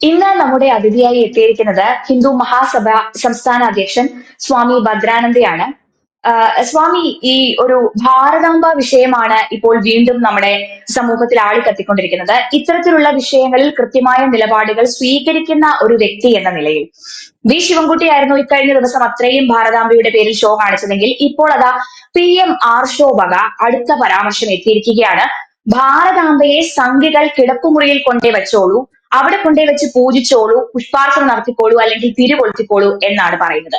ഇന്ന് നമ്മുടെ അതിഥിയായി എത്തിയിരിക്കുന്നത് ഹിന്ദു മഹാസഭ സംസ്ഥാന അധ്യക്ഷൻ സ്വാമി ഭദ്രാനന്ദയാണ്. സ്വാമി ഈ ഒരു ഭാരതാംബ വിഷയമാണ് ഇപ്പോൾ വീണ്ടും നമ്മുടെ സമൂഹത്തിൽ ആളിക്കത്തിക്കൊണ്ടിരിക്കുന്നത്. ഇത്തരത്തിലുള്ള വിഷയങ്ങളിൽ കൃത്യമായ നിലപാടുകൾ സ്വീകരിക്കുന്ന ഒരു വ്യക്തി എന്ന നിലയിൽ. വി. ശിവൻകുട്ടി ആയിരുന്നു ഇക്കഴിഞ്ഞ ദിവസം അത്രയും ഭാരതാംബയുടെ പേരിൽ ഷോ കാണിച്ചതെങ്കിൽ ഇപ്പോൾ അതാ പി. എം. ആർ ഷോ വക അടുത്ത പരാമർശം എത്തിയിരിക്കുകയാണ്. ഭാരതാംബയെ സംഘികൾ കിടപ്പുമുറിയിൽ കൊണ്ടേ വെച്ചോളൂ. അവിടെ കൊണ്ടേ വെച്ച് പൂജിച്ചോളൂ പുഷ്പാർച്ചന നടത്തിക്കോളൂ അല്ലെങ്കിൽ തിരികൊളുത്തിക്കോളൂ എന്നാണ് പറയുന്നത്.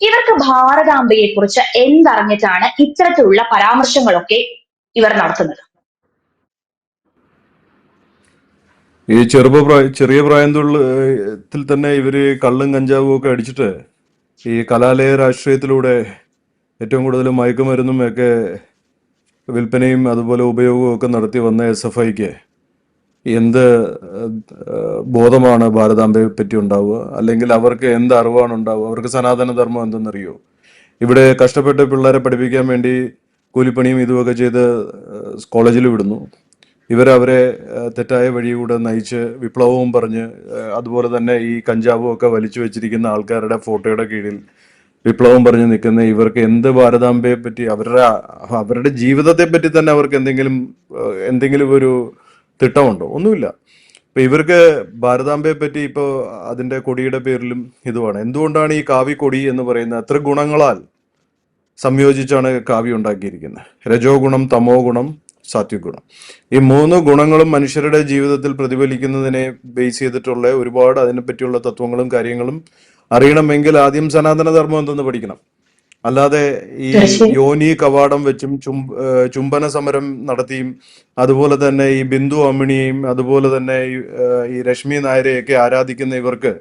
ഇവർക്ക് ഭാരതാംബയെ കുറിച്ച് എന്തറിഞ്ഞിട്ടാണ് ഇത്തരത്തിലുള്ള പരാമർശങ്ങളൊക്കെ ഇവർ നടത്തുന്നത്? ഈ ചെറുപ്പ ചെറിയ പ്രായത്തിൽ തന്നെ ഇവർ കള്ളും കഞ്ചാവും ഒക്കെ അടിച്ചിട്ട് ഈ കലാലയ രാഷ്ട്രീയത്തിലൂടെ ഏറ്റവും കൂടുതൽ മയക്കുമരുന്നും ഒക്കെ വിൽപ്പനയും അതുപോലെ ഉപയോഗവും ഒക്കെ നടത്തി വന്ന എസ് എഫ് ഐക്ക് എന്ത് ബോധമാണ് ഭാരതാംബയെ പറ്റി ഉണ്ടാവുക? അല്ലെങ്കിൽ അവർക്ക് എന്ത് അറിവാണ് ഉണ്ടാവുക? അവർക്ക് സനാതന ധർമ്മം എന്തെന്നറിയോ? ഇവിടെ കഷ്ടപ്പെട്ട് പിള്ളേരെ പഠിപ്പിക്കാൻ വേണ്ടി കൂലിപ്പണിയും ഇതുമൊക്കെ ചെയ്ത് കോളേജിൽ വിടുന്നു. ഇവരവരെ തെറ്റായ വഴിയിലൂടെ നയിച്ച് വിപ്ലവവും പറഞ്ഞ് അതുപോലെ തന്നെ ഈ കഞ്ചാവും ഒക്കെ വലിച്ചു വെച്ചിരിക്കുന്ന ആൾക്കാരുടെ ഫോട്ടോയുടെ കീഴിൽ വിപ്ലവം പറഞ്ഞ് നിൽക്കുന്ന ഇവർക്ക് എന്ത് ഭാരതാംബയെ പറ്റി അവരുടെ അവരുടെ ജീവിതത്തെ പറ്റി തന്നെ അവർക്ക് എന്തെങ്കിലും എന്തെങ്കിലും ഒരു തിട്ടമുണ്ടോ? ഒന്നുമില്ല. ഇപ്പൊ ഇവർക്ക് ഭാരതാംബയെ പറ്റി ഇപ്പോൾ അതിന്റെ കൊടിയുടെ പേരിലും ഇതുമാണ്. എന്തുകൊണ്ടാണ് ഈ കാവി കൊടി എന്ന് പറയുന്ന അത്ര ഗുണങ്ങളാൽ സംയോജിച്ചാണ് കാവ്യം ഉണ്ടാക്കിയിരിക്കുന്നത്? രജോ ഗുണം തമോ ഗുണം സാത്വഗുണം ഈ മൂന്ന് ഗുണങ്ങളും മനുഷ്യരുടെ ജീവിതത്തിൽ പ്രതിഫലിക്കുന്നതിനെ ബേസ് ചെയ്തിട്ടുള്ള ഒരുപാട് അതിനെപ്പറ്റിയുള്ള തത്വങ്ങളും കാര്യങ്ങളും അറിയണമെങ്കിൽ ആദ്യം സനാതന ധർമ്മം എന്തെന്ന് പഠിക്കണം. അല്ലാതെ ഈ യോനി കവാടം വെച്ചും ചുംബന സമരം നടത്തിയും അതുപോലെ തന്നെ ഈ ബിന്ദു അമ്മിണിയെയും അതുപോലെ തന്നെ ഈ, രശ്മി നായരെയൊക്കെ ആരാധിക്കുന്ന ഇവർക്ക്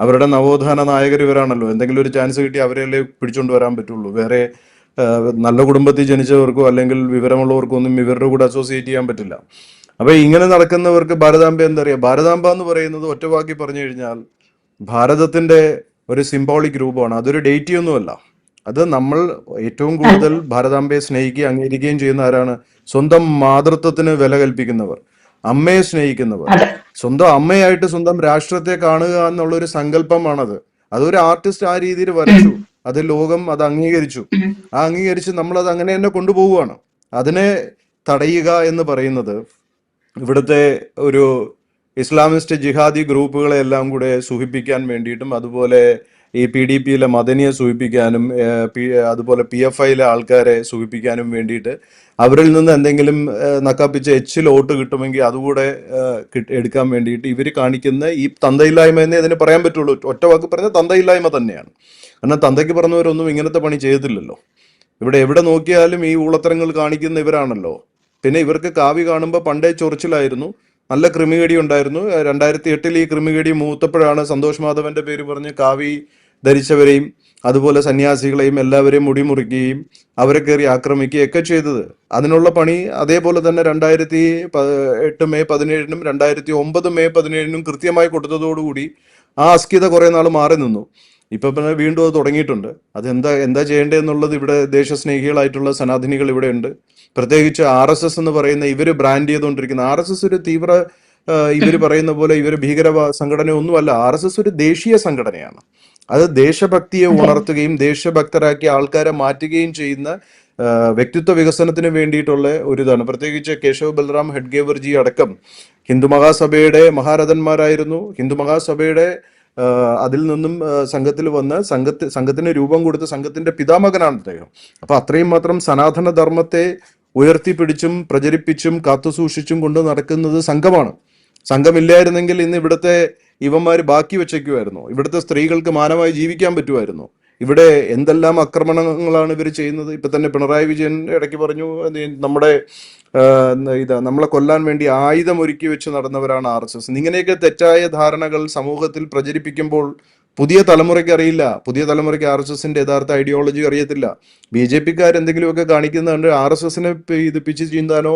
അവരുടെ നവോത്ഥാന നായകർ ഇവരാണല്ലോ. എന്തെങ്കിലും ഒരു ചാൻസ് കിട്ടി അവരെയല്ലേ പിടിച്ചുകൊണ്ട് വരാൻ പറ്റുള്ളൂ. വേറെ നല്ല കുടുംബത്തിൽ ജനിച്ചവർക്കോ അല്ലെങ്കിൽ വിവരമുള്ളവർക്കോ ഒന്നും ഇവരുടെ കൂടെ അസോസിയേറ്റ് ചെയ്യാൻ പറ്റില്ല. അപ്പൊ ഇങ്ങനെ നടക്കുന്നവർക്ക് ഭാരതാംബ എന്താ പറയുക ഭാരതാംബ എന്ന് പറയുന്നത് ഒറ്റവാക്കി പറഞ്ഞു കഴിഞ്ഞാൽ ഭാരതത്തിന്റെ ഒരു സിംബോളിക് രൂപമാണ്. അതൊരു ഡേറ്റി ഒന്നുമല്ല. അത് നമ്മൾ ഏറ്റവും കൂടുതൽ ഭാരതാംബയെ സ്നേഹിക്കുകയും അംഗീകരിക്കുകയും ചെയ്യുന്ന ആരാണ്? സ്വന്തം മാതൃത്വത്തിന് വില കൽപ്പിക്കുന്നവർ അമ്മയെ സ്നേഹിക്കുന്നവർ. സ്വന്തം അമ്മയായിട്ട് സ്വന്തം രാഷ്ട്രത്തെ കാണുക എന്നുള്ള ഒരു സങ്കല്പമാണത്. അതൊരു ആർട്ടിസ്റ്റ് ആ രീതിയിൽ വരച്ചു അത് ലോകം അത് അംഗീകരിച്ചു. ആ അംഗീകരിച്ച് നമ്മൾ അത് അങ്ങനെ തന്നെ കൊണ്ടുപോവുകയാണ്. അതിനെ തടയുക എന്ന് പറയുന്നത് ഇവിടുത്തെ ഒരു ഇസ്ലാമിസ്റ്റ് ജിഹാദി ഗ്രൂപ്പുകളെ എല്ലാം കൂടെ സൂഹിപ്പിക്കാൻ വേണ്ടിയിട്ടും അതുപോലെ ഈ പി ഡി പിയിലെ മദനിയെ സൂചിപ്പിക്കാനും അതുപോലെ പി എഫ് ഐയിലെ ആൾക്കാരെ സൂചിപ്പിക്കാനും വേണ്ടിയിട്ട് അവരിൽ നിന്ന് എന്തെങ്കിലും നക്കാപ്പിച്ച് എച്ചിൽ വോട്ട് കിട്ടുമെങ്കിൽ അതുകൂടെ എടുക്കാൻ വേണ്ടിയിട്ട് ഇവർ കാണിക്കുന്ന ഈ തന്തയില്ലായ്മ എന്നേ ഇതിന് പറയാൻ പറ്റുള്ളൂ. ഒറ്റ വാക്ക് പറഞ്ഞാൽ തന്തയില്ലായ്മ തന്നെയാണ്. കാരണം തന്തയ്ക്ക് പറഞ്ഞവരൊന്നും ഇങ്ങനത്തെ പണി ചെയ്തില്ലല്ലോ. ഇവിടെ എവിടെ നോക്കിയാലും ഈ ഊളത്തരങ്ങൾ കാണിക്കുന്ന ഇവരാണല്ലോ. പിന്നെ ഇവർക്ക് കാവി കാണുമ്പോൾ പണ്ടേ ചൊറിച്ചിലായിരുന്നു. നല്ല ക്രിമികേടി ഉണ്ടായിരുന്നു. രണ്ടായിരത്തി എട്ടിൽ ഈ ക്രിമികേടി മൂത്തപ്പോഴാണ് സന്തോഷ് മാധവന്റെ പേര് പറഞ്ഞ് കാവി ധരിച്ചവരെയും അതുപോലെ സന്യാസികളെയും എല്ലാവരെയും മുടിമുറിക്കുകയും അവരെ കയറി ആക്രമിക്കുകയൊക്കെ ചെയ്തത്. അതിനുള്ള പണി അതേപോലെ തന്നെ രണ്ടായിരത്തി എട്ട് മെയ് പതിനേഴിനും രണ്ടായിരത്തി ഒമ്പത് മെയ് പതിനേഴിനും കൃത്യമായി കൊടുത്തതോടുകൂടി ആ അസ്കിത കുറെ നാൾ മാറി നിന്നു. ഇപ്പൊ പിന്നെ വീണ്ടും അത് തുടങ്ങിയിട്ടുണ്ട്. അത് എന്താ എന്താ ചെയ്യേണ്ടതെന്നുള്ളത് ഇവിടെ ദേശസ്നേഹികളായിട്ടുള്ള സനാതനികൾ ഇവിടെ ഉണ്ട്. പ്രത്യേകിച്ച് ആർ എസ് എസ് എന്ന് പറയുന്ന ഇവർ ബ്രാൻഡ് ചെയ്തുകൊണ്ടിരിക്കുന്ന ആർ എസ് എസ് ഒരു തീവ്ര ഇവർ പറയുന്ന പോലെ ഇവർ ഭീകര സംഘടന ഒന്നുമല്ല ആർ എസ് എസ് ഒരു ദേശീയ സംഘടനയാണ്. അത് ദേശഭക്തിയെ ഉണർത്തുകയും ദേശഭക്തരാക്കി ആൾക്കാരെ മാറ്റുകയും ചെയ്യുന്ന വ്യക്തിത്വ വികസനത്തിന് വേണ്ടിയിട്ടുള്ള ഒരു ഇതാണ് പ്രത്യേകിച്ച് കേശവ് ബൽറാം ഹെഡ്ഗേവർജി അടക്കം ഹിന്ദു മഹാസഭയുടെ മഹാരഥന്മാരായിരുന്നു. ഹിന്ദു മഹാസഭയുടെ അതിൽ നിന്നും സംഘത്തിൽ വന്ന് സംഘത്തി സംഘത്തിന് രൂപം കൊടുത്ത സംഘത്തിന്റെ പിതാമകനാണ് അദ്ദേഹം. അപ്പൊ അത്രയും മാത്രം സനാതന ധർമ്മത്തെ ഉയർത്തിപ്പിടിച്ചും പ്രചരിപ്പിച്ചും കാത്തുസൂക്ഷിച്ചും കൊണ്ട് നടക്കുന്നത് സംഘമാണ്. സംഘമില്ലായിരുന്നെങ്കിൽ ഇന്ന് ഇവിടുത്തെ ഇവന്മാർ ബാക്കി വെച്ചേക്കുമായിരുന്നു ഇവിടുത്തെ സ്ത്രീകൾക്ക് മാനമായി ജീവിക്കാൻ പറ്റുമായിരുന്നു. ഇവിടെ എന്തെല്ലാം ആക്രമണങ്ങളാണ് ഇവർ ചെയ്യുന്നത്? ഇപ്പൊ തന്നെ പിണറായി വിജയൻ ഇടയ്ക്ക് പറഞ്ഞു നമ്മുടെ ഇതാ നമ്മളെ കൊല്ലാൻ വേണ്ടി ആയുധം ഒരുക്കി വെച്ച് നടന്നവരാണ് ആർ എസ് എസ്. ഇങ്ങനെയൊക്കെ തെറ്റായ ധാരണകൾ സമൂഹത്തിൽ പ്രചരിപ്പിക്കുമ്പോൾ പുതിയ തലമുറയ്ക്ക് അറിയില്ല. പുതിയ തലമുറയ്ക്ക് ആർ എസ് എസിന്റെ യഥാർത്ഥ ഐഡിയോളജി അറിയത്തില്ല. ബി ജെ പിക്കാർ എന്തെങ്കിലുമൊക്കെ കാണിക്കുന്നുണ്ട്. ആർ എസ് എസിനെ ഇത് പിച്ച് ചീന്താനോ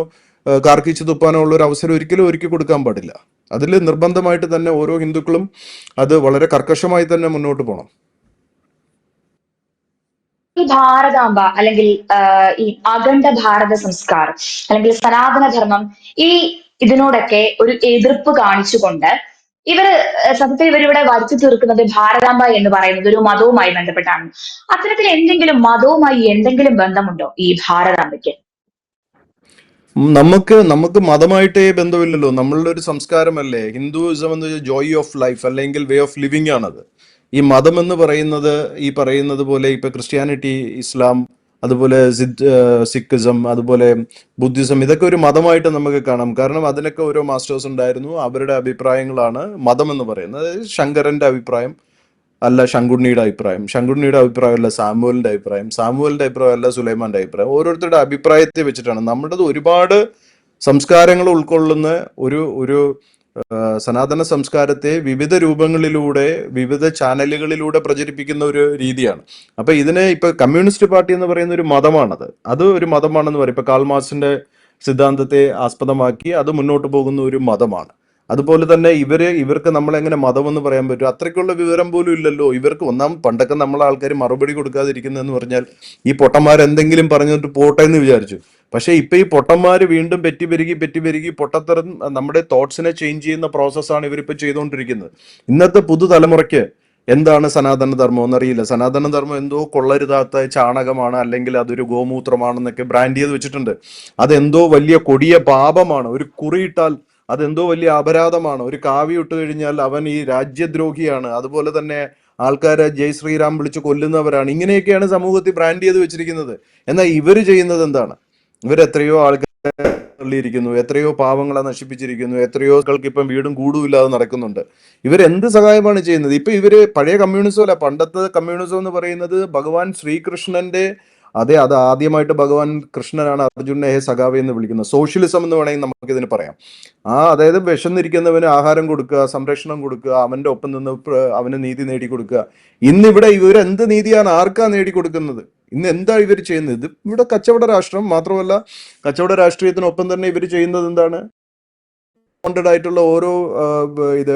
കാർക്കിച്ച് തുപ്പാനോ ഉള്ള ഒരു അവസരം ഒരിക്കലും ഒരുക്കി കൊടുക്കാൻ പാടില്ല. അതിൽ നിർബന്ധമായിട്ട് തന്നെ ഓരോ ഹിന്ദുക്കളും അത് വളരെ കർക്കശമായി തന്നെ മുന്നോട്ട് പോകണം ഈ ഭാരതാംബ അല്ലെങ്കിൽ ഈ അഖണ്ഡ ഭാരത സംസ്കാരം അല്ലെങ്കിൽ സനാതന ധർമ്മം ഈ ഇതിനോടൊക്കെ ഒരു എതിർപ്പ് കാണിച്ചുകൊണ്ട് ഇവർ സത്യത്തിൽ ഇവരിവിടെ വരുത്തി തീർക്കുന്നത് ഭാരതാംബ എന്ന് പറയുന്നത് ഒരു മതവുമായി ബന്ധപ്പെട്ടാണ്. അത്തരത്തിൽ എന്തെങ്കിലും മതവുമായി എന്തെങ്കിലും ബന്ധമുണ്ടോ ഈ ഭാരതാംബയ്ക്ക്? നമുക്ക് നമുക്ക് മതമായിട്ടേ ബന്ധമില്ലല്ലോ. നമ്മളുടെ ഒരു സംസ്കാരമല്ലേ? ഹിന്ദുയിസം എന്ന് വെച്ചാൽ ജോയ് ഓഫ് ലൈഫ് അല്ലെങ്കിൽ വേ ഓഫ് ലിവിംഗ് ആണത്. ഈ മതം എന്ന് പറയുന്നത് ഈ പറയുന്നത് പോലെ ഇപ്പൊ ക്രിസ്ത്യാനിറ്റി ഇസ്ലാം അതുപോലെ സിഖിസം അതുപോലെ ബുദ്ധിസം ഇതൊക്കെ ഒരു മതമായിട്ട് നമുക്ക് കാണാം. കാരണം അതിനൊക്കെ ഓരോ മാസ്റ്റേഴ്സ് ഉണ്ടായിരുന്നു. അവരുടെ അഭിപ്രായങ്ങളാണ് മതം എന്ന് പറയുന്നത്. ശങ്കരന്റെ അഭിപ്രായം അല്ല ശങ്കുണ്ണിയുടെ അഭിപ്രായം. ശങ്കുണ്ണിയുടെ അഭിപ്രായം അല്ല സാമുവലിന്റെ അഭിപ്രായം. സാമുവലിന്റെ അഭിപ്രായം അല്ല സുലൈമാന്റെ അഭിപ്രായം. ഓരോരുത്തരുടെ അഭിപ്രായത്തെ വെച്ചിട്ടാണ്. നമ്മുടേത് ഒരുപാട് സംസ്കാരങ്ങൾ ഉൾക്കൊള്ളുന്ന ഒരു ഒരു സനാതന സംസ്കാരത്തെ വിവിധ രൂപങ്ങളിലൂടെ വിവിധ ചാനലുകളിലൂടെ പ്രചരിപ്പിക്കുന്ന ഒരു രീതിയാണ്. അപ്പൊ ഇതിനെ ഇപ്പൊ കമ്മ്യൂണിസ്റ്റ് പാർട്ടി എന്ന് പറയുന്ന ഒരു മതമാണത്. അത് ഒരു മതമാണെന്ന് പറയും. ഇപ്പൊ കാൾമാർസിന്റെ സിദ്ധാന്തത്തെ ആസ്പദമാക്കി അത് മുന്നോട്ട് പോകുന്ന ഒരു മതമാണ്. അതുപോലെ തന്നെ ഇവർ ഇവർക്ക് നമ്മൾ എങ്ങനെ മതം എന്ന് പറയാൻ പറ്റും? അത്രയ്ക്കുള്ള വിവരം പോലും ഇല്ലല്ലോ. ഇവർക്ക് ഒന്നാം പണ്ടൊക്കെ നമ്മളെ ആൾക്കാർ മറുപടി കൊടുക്കാതിരിക്കുന്നതെന്ന് പറഞ്ഞാൽ ഈ പൊട്ടന്മാർ എന്തെങ്കിലും പറഞ്ഞിട്ട് പോട്ടെ എന്ന് വിചാരിച്ചു. പക്ഷെ ഇപ്പൊ ഈ പൊട്ടന്മാര് വീണ്ടും പെറ്റി പെരുകി പെറ്റി പെരുകി പൊട്ടത്തരം നമ്മുടെ തോട്ട്സിനെ ചേഞ്ച് ചെയ്യുന്ന പ്രോസസ്സാണ് ഇവരിപ്പോ ചെയ്തുകൊണ്ടിരിക്കുന്നത് ഇന്നത്തെ പുതുതലമുറയ്ക്ക് എന്താണ് സനാതന ധർമ്മം എന്നറിയില്ല. സനാതന ധർമ്മം എന്തോ കൊള്ളരുതാത്ത ചാണകമാണ് അല്ലെങ്കിൽ അതൊരു ഗോമൂത്രമാണെന്നൊക്കെ ബ്രാൻഡ് ചെയ്ത് വെച്ചിട്ടുണ്ട്. അതെന്തോ വലിയ കൊടിയ പാപമാണ്. ഒരു കുറിയിട്ടാൽ അതെന്തോ വലിയ അപരാധമാണ്. ഒരു കാവി ഇട്ട് കഴിഞ്ഞാൽ അവൻ ഈ രാജ്യദ്രോഹിയാണ്. അതുപോലെ തന്നെ ആൾക്കാരെ ജയ് ശ്രീറാം വിളിച്ച് കൊല്ലുന്നവരാണ്. ഇങ്ങനെയൊക്കെയാണ് സമൂഹത്തിൽ ബ്രാൻഡ് ചെയ്ത് വെച്ചിരിക്കുന്നത്. എന്നാൽ ഇവർ ചെയ്യുന്നത് എന്താണ്? ഇവർ എത്രയോ ആൾക്കാരെ തള്ളിയിരിക്കുന്നു. എത്രയോ പാവങ്ങളെ നശിപ്പിച്ചിരിക്കുന്നു. എത്രയോ ആൾക്കാർക്ക് ഇപ്പം വീടും കൂടുമില്ലാതെ നടക്കുന്നുണ്ട്. ഇവർ എന്ത് സഹായമാണ് ചെയ്യുന്നത്? ഇപ്പം ഇവർ പഴയ കമ്മ്യൂണിസം അല്ല പണ്ടത്തെ കമ്മ്യൂണിസം എന്ന് പറയുന്നത് ഭഗവാൻ ശ്രീകൃഷ്ണന്റെ അതെ അത് ആദ്യമായിട്ട് ഭഗവാൻ കൃഷ്ണനാണ് അർജുനെ ഹേ സഖാവ എന്ന് വിളിക്കുന്നത്. സോഷ്യലിസം എന്ന് വേണമെങ്കിൽ നമുക്ക് ഇതിന് പറയാം. ആ അതായത് വിശന്നിരിക്കുന്നവന് ആഹാരം കൊടുക്കുക സംരക്ഷണം കൊടുക്കുക അവന്റെ ഒപ്പം നിന്ന് അവന് നീതി നേടിക്കൊടുക്കുക ഇന്നിവിടെ ഇവരെന്ത് നീതിയാണ് ആർക്കാ നേടിക്കൊടുക്കുന്നത് ഇന്ന് എന്താ ഇവർ ചെയ്യുന്നത്? ഇത് ഇവിടെ കച്ചവട രാഷ്ട്രം മാത്രമല്ല കച്ചവട രാഷ്ട്രീയത്തിനൊപ്പം തന്നെ ഇവർ ചെയ്യുന്നത് എന്താണ്? ായിട്ടുള്ള ഓരോ ഇത്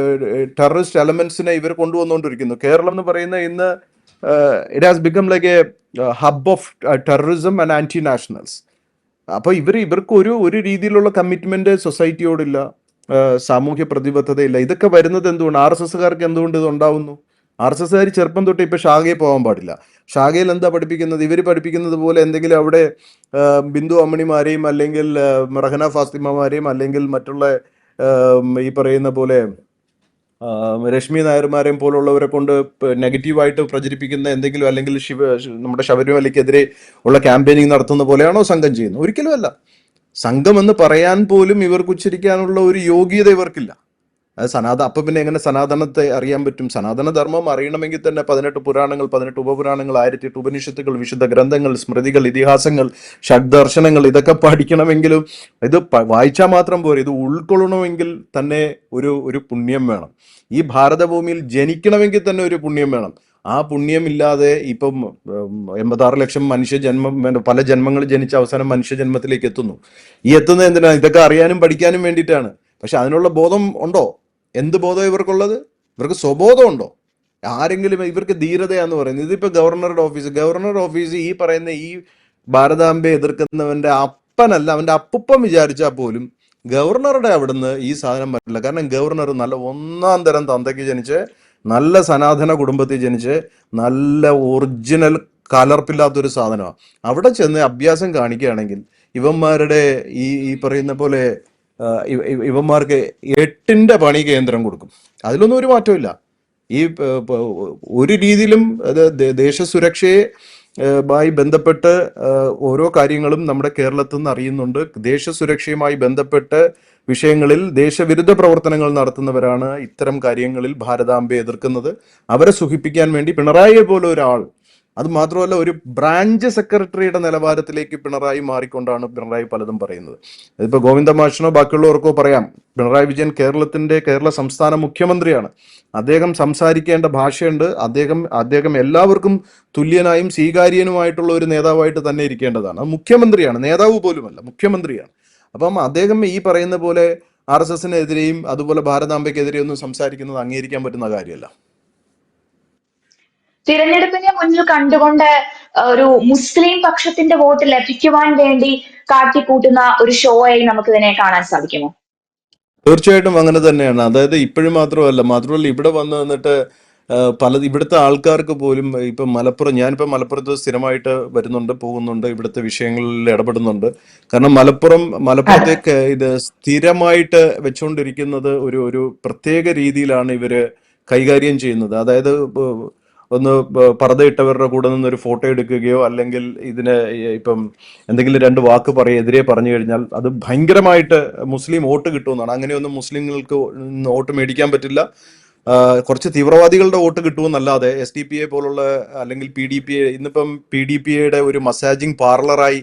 ടെററിസ്റ്റ് എലമെന്റ്സിനെ ഇവർ കൊണ്ടുവന്നുകൊണ്ടിരിക്കുന്നു. കേരളം എന്ന് പറയുന്ന ഇന്ന് it has become like a hub of terrorism and anti nationals അപ്പോൾ ഇവർ ഇവർക്ക് ഒരു ഒരു രീതിയിലുള്ള കമ്മിറ്റ്മെന്റ് സൊസൈറ്റിയോടില്ല സാമൂഹ്യ പ്രതിബദ്ധതയില്ല. ഇതൊക്കെ വരുന്നത് എന്തുകൊണ്ട്? ആർ എസ് എസ്സുകാർക്ക് എന്തുകൊണ്ട് ഇത് ഉണ്ടാവുന്നു ആർ എസ് എസ്സുകാർ ചെറുപ്പം തൊട്ട് ഇപ്പോൾ ഷാഗയിൽ പോകാൻ പാടില്ല. ഷാഗയിൽ എന്താ പഠിപ്പിക്കുന്നത്? ഇവർ പഠിപ്പിക്കുന്നത് പോലെ എന്തെങ്കിലും അവിടെ ബിന്ദു അമ്മണിമാരെയും അല്ലെങ്കിൽ റഹന ഫാസ്തിമമാരെയും അല്ലെങ്കിൽ മറ്റുള്ള ഈ പറയുന്ന പോലെ രശ്മി നായർമാരെയും പോലുള്ളവരെ കൊണ്ട് നെഗറ്റീവായിട്ട് പ്രചരിപ്പിക്കുന്ന എന്തെങ്കിലും അല്ലെങ്കിൽ ശിവ നമ്മുടെ ശബരിമലയ്ക്കെതിരെ ഉള്ള ക്യാമ്പയിനിങ് നടത്തുന്ന പോലെയാണോ സംഘം ചെയ്യുന്നത്? ഒരിക്കലും അല്ല. സംഘം എന്ന് പറയാൻ പോലും ഇവർക്ക് ഉച്ചരിക്കാനുള്ള ഒരു യോഗ്യത ഇവർക്കില്ല. അത് സനാത അപ്പൊ പിന്നെ എങ്ങനെ സനാതനത്തെ അറിയാൻ പറ്റും? സനാതന ധർമ്മം അറിയണമെങ്കിൽ തന്നെ പതിനെട്ട് പുരാണങ്ങൾ പതിനെട്ട് ഉപപുരാണങ്ങൾ ആയിരത്തി എട്ട് ഉപനിഷത്തുകൾ വിശുദ്ധ ഗ്രന്ഥങ്ങൾ സ്മൃതികൾ ഇതിഹാസങ്ങൾ ഷഡ്ദർശനങ്ങൾ ഇതൊക്കെ പഠിക്കണമെങ്കിലും ഇത് വായിച്ചാൽ മാത്രം പോരെ. ഇത് ഉൾക്കൊള്ളണമെങ്കിൽ തന്നെ ഒരു ഒരു പുണ്യം വേണം. ഈ ഭാരതഭൂമിയിൽ ജനിക്കണമെങ്കിൽ തന്നെ ഒരു പുണ്യം വേണം. ആ പുണ്യമില്ലാതെ ഇപ്പം എൺപത്താറ് ലക്ഷം മനുഷ്യ ജന്മം പല ജന്മങ്ങൾ ജനിച്ച അവസാനം മനുഷ്യ ജന്മത്തിലേക്ക് എത്തുന്നു. ഈ എത്തുന്നത് എന്തിനാണ് ഇതൊക്കെ അറിയാനും പഠിക്കാനും വേണ്ടിയിട്ടാണ്. പക്ഷെ അതിനുള്ള ബോധം ഉണ്ടോ? എന്ത് ബോധം ഇവർക്കുള്ളത്? ഇവർക്ക് സ്വബോധം ഉണ്ടോ ആരെങ്കിലും ഇവർക്ക് ധീരതയാന്ന് പറയുന്നത് ഇതിപ്പോ ഗവർണറുടെ ഓഫീസ് ഗവർണറുടെ ഓഫീസ് ഈ പറയുന്ന ഈ ഭാരതാംബയെ എതിർക്കുന്നവന്റെ അപ്പനല്ല അവന്റെ അപ്പുപ്പം വിചാരിച്ചാൽ പോലും ഗവർണറുടെ അവിടുന്ന് ഈ സാധനം പറ്റില്ല കാരണം ഗവർണർ നല്ല ഒന്നാം തരം തന്തയ്ക്ക് ജനിച്ച് നല്ല സനാതന കുടുംബത്തിൽ ജനിച്ച് നല്ല ഒറിജിനൽ കലർപ്പില്ലാത്തൊരു സാധനമാണ് അവിടെ ചെന്ന് അഭ്യാസം കാണിക്കുകയാണെങ്കിൽ ഇവന്മാരുടെ ഈ ഈ പറയുന്ന പോലെ ഇവന്മാർക്ക് എട്ടിന്റെ പണി കേന്ദ്രം കൊടുക്കും. അതിലൊന്നും ഒരു മാറ്റമില്ല ഈ ഒരു രീതിയിലും അത് ദേശ ദേശസുരക്ഷയെ മായി ബന്ധപ്പെട്ട് ഓരോ കാര്യങ്ങളും നമ്മുടെ കേരളത്തിൽ നിന്ന് അറിയുന്നുണ്ട് ദേശസുരക്ഷയുമായി ബന്ധപ്പെട്ട് വിഷയങ്ങളിൽ ദേശവിരുദ്ധ പ്രവർത്തനങ്ങൾ നടത്തുന്നവരാണ് ഇത്തരം കാര്യങ്ങളിൽ ഭാരതാംബയെ എതിർക്കുന്നത്. അവരെ സുഖിപ്പിക്കാൻ വേണ്ടി പിണറായിയെ പോലെ ഒരാൾ അത് മാത്രമല്ല ഒരു ബ്രാഞ്ച് സെക്രട്ടറിയുടെ നിലവാരത്തിലേക്ക് പിണറായി മാറിക്കൊണ്ടാണ് പിണറായി പലതും പറയുന്നത്. അതിപ്പോൾ ഗോവിന്ദ മാഷിനോ ബാക്കിയുള്ളവർക്കോ പറയാം പിണറായി വിജയൻ കേരളത്തിന്റെ കേരള സംസ്ഥാന മുഖ്യമന്ത്രിയാണ്. അദ്ദേഹം സംസാരിക്കേണ്ട ഭാഷയുണ്ട്. അദ്ദേഹം അദ്ദേഹം എല്ലാവർക്കും തുല്യനായും സ്വീകാര്യനുമായിട്ടുള്ള ഒരു നേതാവായിട്ട് തന്നെ ഇരിക്കേണ്ടതാണ്. മുഖ്യമന്ത്രിയാണ് നേതാവ് പോലുമല്ല മുഖ്യമന്ത്രിയാണ്. അപ്പം അദ്ദേഹം ഈ പറയുന്ന പോലെ ആർ എസ് എസിനെതിരെയും അതുപോലെ ഭാരതാംബയ്ക്കെതിരെയും ഒന്നും സംസാരിക്കുന്നത് അംഗീകരിക്കാൻ പറ്റുന്ന കാര്യമല്ല. തിരഞ്ഞെടുപ്പിനെ മുന്നിൽ കണ്ടുകൊണ്ട് ഒരു മുസ്ലിം പക്ഷത്തിന്റെ വോട്ട് ലഭിക്കുവാൻ വേണ്ടി കാട്ടിക്കൂട്ടുന്ന ഒരു ഷോ ആയി നമുക്ക് ഇതിനെ കാണാൻ സാധിക്കുമോ? തീർച്ചയായിട്ടും അങ്ങനെ തന്നെയാണ്. അതായത് ഇപ്പോഴും മാത്രമല്ല മാത്രമല്ല ഇവിടെ വന്നു വന്നിട്ട് പല ഇവിടുത്തെ ആൾക്കാർക്ക് പോലും ഇപ്പം മലപ്പുറം ഞാനിപ്പോൾ മലപ്പുറത്ത് സ്ഥിരമായിട്ട് വരുന്നുണ്ട് പോകുന്നുണ്ട് ഇവിടുത്തെ വിഷയങ്ങളിൽ ഇടപെടുന്നുണ്ട്. കാരണം മലപ്പുറം മലപ്പുറത്തേക്ക് ഇത് സ്ഥിരമായിട്ട് വെച്ചുകൊണ്ടിരിക്കുന്നത് ഒരു ഒരു പ്രത്യേക രീതിയിലാണ് ഇവർ കൈകാര്യം ചെയ്യുന്നത്. അതായത് ഒന്ന് പറതയിട്ടവരുടെ കൂടെ നിന്ന് ഒരു ഫോട്ടോ എടുക്കുകയോ അല്ലെങ്കിൽ ഇതിന് ഇപ്പം എന്തെങ്കിലും രണ്ട് വാക്ക് പറയുക എതിരെ പറഞ്ഞു കഴിഞ്ഞാൽ അത് ഭയങ്കരമായിട്ട് മുസ്ലിം വോട്ട് കിട്ടുമെന്നാണ്. അങ്ങനെയൊന്നും മുസ്ലിങ്ങൾക്ക് വോട്ട് മേടിക്കാൻ പറ്റില്ല. കുറച്ച് തീവ്രവാദികളുടെ വോട്ട് കിട്ടുമെന്നല്ലാതെ എസ് ഡി പി എ പോലുള്ള അല്ലെങ്കിൽ പി ഡി പി എ ഇന്നിപ്പം പി ഡി പി എയുടെ ഒരു മസാജിങ് പാർലറായി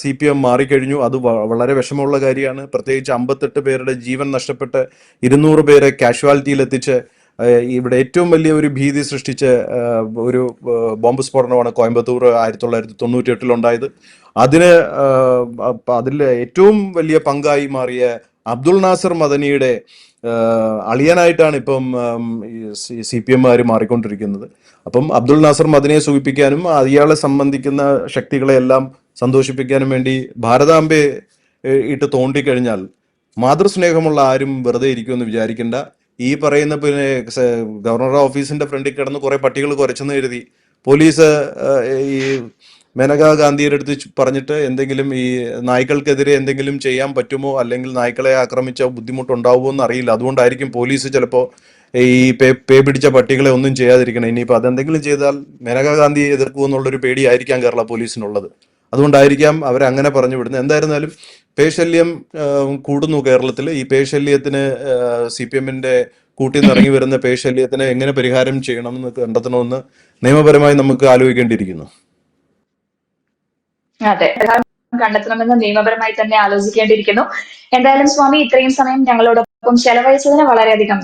സി പി എം മാറിക്കഴിഞ്ഞു. അത് വളരെ വിഷമമുള്ള കാര്യമാണ്. പ്രത്യേകിച്ച് അമ്പത്തെട്ട് പേരുടെ ജീവൻ നഷ്ടപ്പെട്ട് ഇരുന്നൂറ് പേരെ കാഷ്വാലിറ്റിയിൽ എത്തിച്ച് ഇവിടെ ഏറ്റവും വലിയ ഒരു ഭീതി സൃഷ്ടിച്ച ഒരു ബോംബ് സ്ഫോടനമാണ് കോയമ്പത്തൂർ ആയിരത്തി തൊള്ളായിരത്തി തൊണ്ണൂറ്റി എട്ടിലുണ്ടായത്. അതിന് അതിൽ ഏറ്റവും വലിയ പങ്കായി മാറിയ അബ്ദുൾ നാസർ മദനിയുടെ അളിയനായിട്ടാണ് ഇപ്പം സി പി എമ്മുകാർ മാറിക്കൊണ്ടിരിക്കുന്നത്. അപ്പം അബ്ദുൾ നാസർ മദനിയെ സൂചിപ്പിക്കാനും അയാളെ സംബന്ധിക്കുന്ന ശക്തികളെ എല്ലാം സന്തോഷിപ്പിക്കാനും വേണ്ടി ഭാരതാംബയെ ഇട്ട് തോണ്ടിക്കഴിഞ്ഞാൽ മാതൃസ്നേഹമുള്ള ആരും വെറുതെ ഇരിക്കുമെന്ന് വിചാരിക്കേണ്ട. ഈ പറയുന്ന പിന്നെ ഗവർണറുടെ ഓഫീസിന്റെ ഫ്രണ്ടിൽ കിടന്ന് കുറെ പട്ടികൾ കുറച്ചെന്ന് കരുതി. പോലീസ് ഈ മേനകാ ഗാന്ധിയുടെ അടുത്ത് പറഞ്ഞിട്ട് എന്തെങ്കിലും ഈ നായ്ക്കൾക്കെതിരെ എന്തെങ്കിലും ചെയ്യാൻ പറ്റുമോ? അല്ലെങ്കിൽ നായ്ക്കളെ ആക്രമിച്ച ബുദ്ധിമുട്ടുണ്ടാവുമോ എന്ന് അറിയില്ല അതുകൊണ്ടായിരിക്കും പോലീസ് ചിലപ്പോൾ ഈ പേ പേ പിടിച്ച പട്ടികളെ ഒന്നും ചെയ്യാതിരിക്കണം. ഇനിയിപ്പോൾ അതെന്തെങ്കിലും ചെയ്താൽ മേനകാ ഗാന്ധിയെ എതിർക്കുമെന്നുള്ളൊരു പേടിയായിരിക്കാം കേരള പോലീസിനുള്ളത്. അതുകൊണ്ടായിരിക്കാം അവരങ്ങനെ പറഞ്ഞു വിടുന്നത്. എന്തായിരുന്നാലും പേശല്യം കൂടുന്നു കേരളത്തിൽ ഈ പേശല്യത്തിന് സി പി എമ്മിന്റെ കൂട്ടി നിറങ്ങി വരുന്ന പേശല്യത്തിന് എങ്ങനെ പരിഹാരം ചെയ്യണം എന്ന് കണ്ടെത്തണമെന്ന് നിയമപരമായി നമുക്ക് ആലോചിക്കേണ്ടിയിരിക്കുന്നു. അതെ. കണ്ടെത്തണമെന്ന് നിയമപരമായി തന്നെ ആലോചിക്കേണ്ടിയിരിക്കുന്നു. എന്തായാലും സ്വാമി ഇത്രയും സമയം ഞങ്ങളോടൊപ്പം ചെലവഴിച്ചതിന് വളരെയധികം